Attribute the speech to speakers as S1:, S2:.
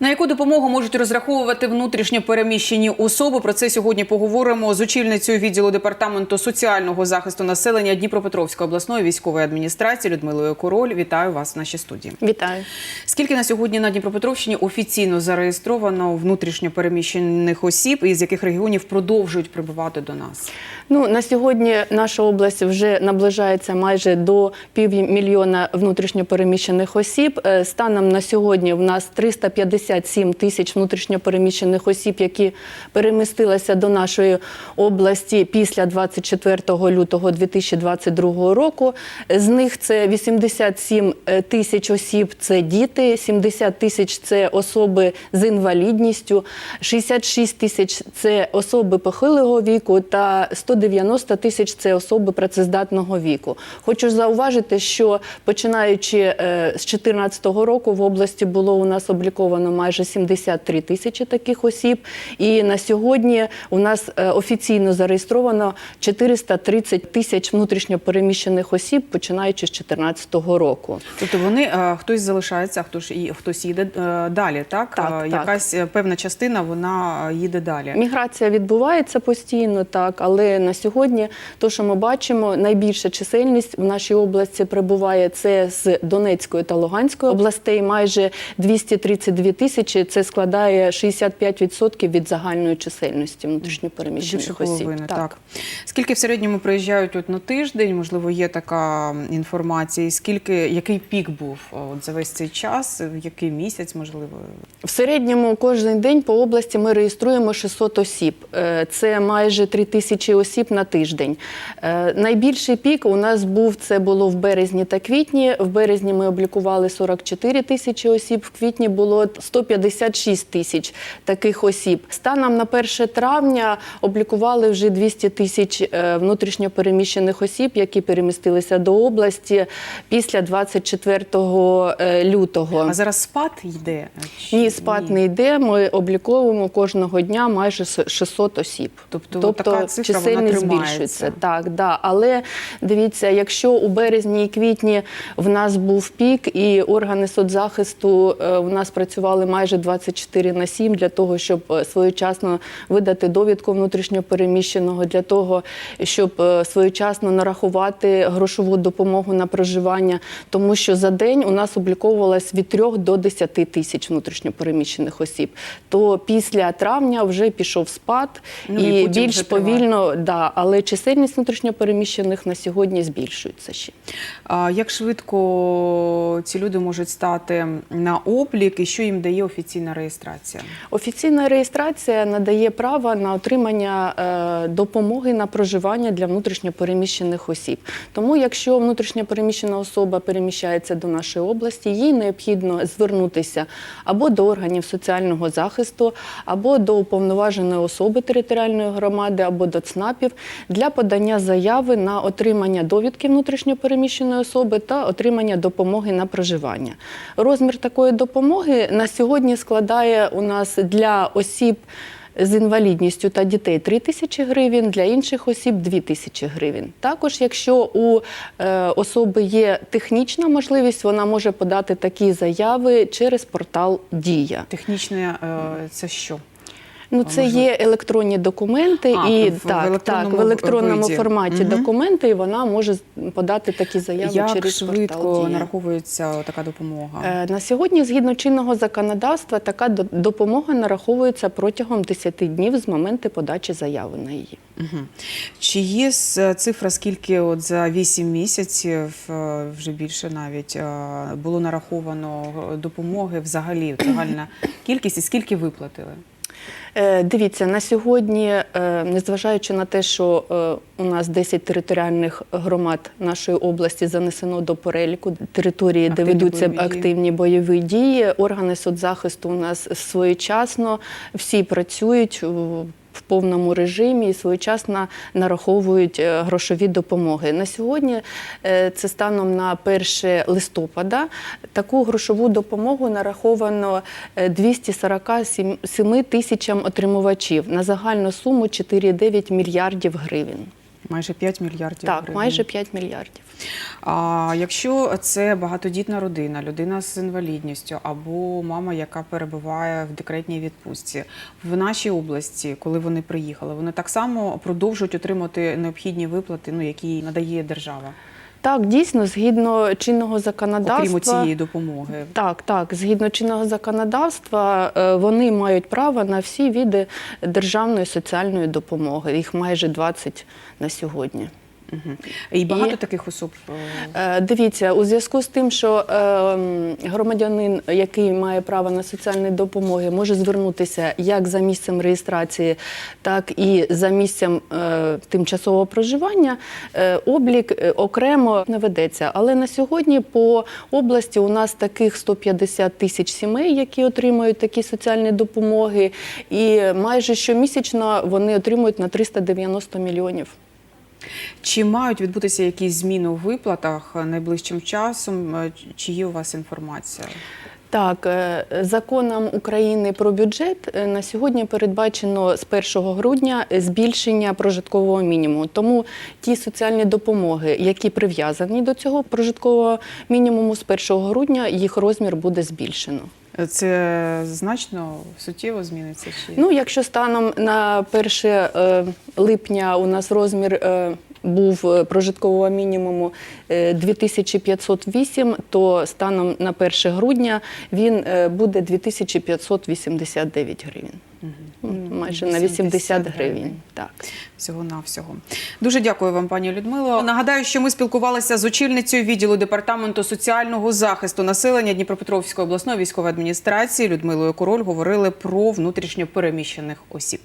S1: На яку допомогу можуть розраховувати внутрішньо переміщені особи? Про це сьогодні поговоримо з очільницею відділу департаменту соціального захисту населення Дніпропетровської обласної військової адміністрації Людмилою Король. Вітаю вас в нашій студії.
S2: Вітаю.
S1: Скільки на сьогодні на Дніпропетровщині офіційно зареєстровано внутрішньо переміщених осіб, і з яких регіонів продовжують прибувати до нас?
S2: Ну на сьогодні наша область вже наближається майже до півмільйона внутрішньопереміщених осіб. Е, Станом на сьогодні в нас 357 тисяч внутрішньопереміщених осіб, які перемістилися до нашої області після 24 лютого 2022 року. З них це 87 тисяч осіб це діти, 70 тисяч це особи з інвалідністю, 66 тисяч це особи похилого віку та 190 тисяч це особи працездатного віку. Хочу зауважити, що починаючи е, з 2014 року в області було у нас обліковано майже 73 тисячі таких осіб, і на сьогодні у нас е, офіційно зареєстровано 430 тисяч внутрішньопереміщених осіб, починаючи з 2014 року.
S1: Тобто вони е, хтось залишається, а хтось і хтось їде е, далі. Так,
S2: Так, так.
S1: якась е, певна частина вона їде далі.
S2: Міграція відбувається постійно, так, але на сьогодні, то, що ми бачимо, найбільша чисельність в нашій області прибуває це з Донецької та Луганської областей, майже 232 тисячі. Це складає 65% від загальної чисельності внутрішньопереміщених осіб.
S1: половини, так. Скільки в середньому приїжджають от на тиждень? Можливо, є така інформація. Скільки який пік був от за весь цей час? Який місяць, можливо?
S2: В середньому кожен день по області ми реєструємо 600 осіб. Е, Це майже 3 тисячі осіб на тиждень. Е, Найбільший пік у нас був це було в березні та квітні. В березні ми облікували 44 тисячі осіб. В квітні було 156 тисяч таких осіб. Станом на 1 травня облікували вже 200 тисяч е, внутрішньопереміщених осіб, які перемістилися до області після 24 е, лютого.
S1: А зараз спад йде? Чи
S2: Ні, спад не йде. Ми обліковуємо кожного дня майже с- 600 осіб.
S1: Тобто така цифра,
S2: чисельність збільшується. Так, да. Але дивіться, якщо у березні і квітні в нас був пік, і органи соцзахисту е, у нас працювали майже 24 на 7 для того, щоб е, своєчасно видати довідку внутрішньопереміщеного, для того, щоб е, своєчасно нарахувати грошову допомогу на проживання, тому що за день у нас обліковувалось від 3 до 10 тисяч внутрішньопереміщених осіб. То після травня вже пішов спад
S1: Ну, і
S2: і, більш
S1: вже триває.
S2: повільно, да, але чисельність внутрішньопереміщених на сьогодні збільшується ще.
S1: А як швидко ці люди можуть стати на облік, і що їм дає офіційна реєстрація?
S2: Офіційна реєстрація надає право на отримання е, допомоги на проживання для внутрішньопереміщених осіб. Тому, якщо внутрішньопереміщена особа переміщається до нашої області, їй необхідно звернутися або до органів соціального захисту, або до уповноваженої особи територіальної громади, або до ЦНАПів для подання заяви на отримання довідки внутрішньопереміщеної особи та отримання допомоги на проживання. Розмір такої допомоги на сьогодні складає у нас для осіб. З інвалідністю та дітей 3 тисячі гривень, для інших осіб 2 тисячі гривень. Також, якщо у е, особи є технічна можливість, вона може подати такі заяви через портал Дія.
S1: Технічне е, це що?
S2: Ну, це
S1: можливо.
S2: є електронні документи,
S1: А,
S2: і
S1: в- в
S2: так,
S1: електронному
S2: так, в електронному
S1: виді.
S2: форматі
S1: Мгм.
S2: документи, і вона може подати такі заяви
S1: Як
S2: через портал
S1: швидко нараховується така допомога?
S2: Е, На сьогодні, згідно чинного законодавства, така допомога нараховується протягом 10 днів з моменту подачі заяви на її.
S1: Угу. Чи є цифра, скільки от за 8 місяців, е, вже більше навіть, е, було нараховано допомоги взагалі, загальна кількість і скільки виплатили?
S2: Е, Дивіться, на сьогодні, е, незважаючи на те, що е, у нас 10 територіальних громад нашої області занесено до переліку території, де ведуться
S1: бойові
S2: активні бойові дії, органи соцзахисту у нас своєчасно всі працюють. В повному режимі і своєчасно нараховують е, грошові допомоги. На сьогодні е, це станом на 1 листопада. Таку грошову допомогу нараховано е, 247 тисячам отримувачів на загальну суму 4,9 мільярдів гривень.
S1: Майже 5 мільярдів
S2: Так,
S1: гривень.
S2: майже 5 мільярдів.
S1: А якщо це багатодітна родина, людина з інвалідністю або мама, яка перебуває в декретній відпустці в нашій області, коли вони приїхали, вони так само продовжують отримати необхідні виплати, ну які надає держава,
S2: Так, дійсно, згідно чинного
S1: окрім
S2: законодавства.
S1: цієї допомоги.
S2: Так, так, згідно чинного законодавства, е, вони мають право на всі види державної соціальної допомоги. Їх майже 20 на сьогодні.
S1: Мгм. І багато
S2: І-
S1: таких особ. е,
S2: Дивіться, у зв'язку з тим, що е, громадянин, який має право на соціальні допомоги, може звернутися як за місцем реєстрації, так і за місцем е, тимчасового проживання. Е, облік окремо не ведеться. Але на сьогодні по області у нас таких 150 тисяч сімей, які отримують такі соціальні допомоги, і майже щомісячно вони отримують на 390 мільйонів.
S1: Чи мають відбутися якісь зміни у виплатах найближчим часом? Е, Чи є у вас інформація?
S2: Так, е, законом України про бюджет е, на сьогодні передбачено з 1 грудня збільшення прожиткового мінімуму. Тому ті соціальні допомоги, які прив'язані до цього прожиткового мінімуму, з 1 грудня їх розмір буде збільшено.
S1: Це значно суттєво зміниться? Чи
S2: Ну, якщо станом на 1 е, липня у нас розмір е, був е, прожиткового мінімуму е, 2508, то станом на 1 грудня він буде 2589 гривень. М, Майже на 80
S1: 80 гривень.
S2: Так.
S1: всього навсього дуже дякую вам, пані Людмило. Нагадаю, що ми спілкувалися з очільницею відділу департаменту соціального захисту населення Дніпропетровської обласної військової адміністрації Людмилою Король. Говорили про внутрішньо переміщених осіб.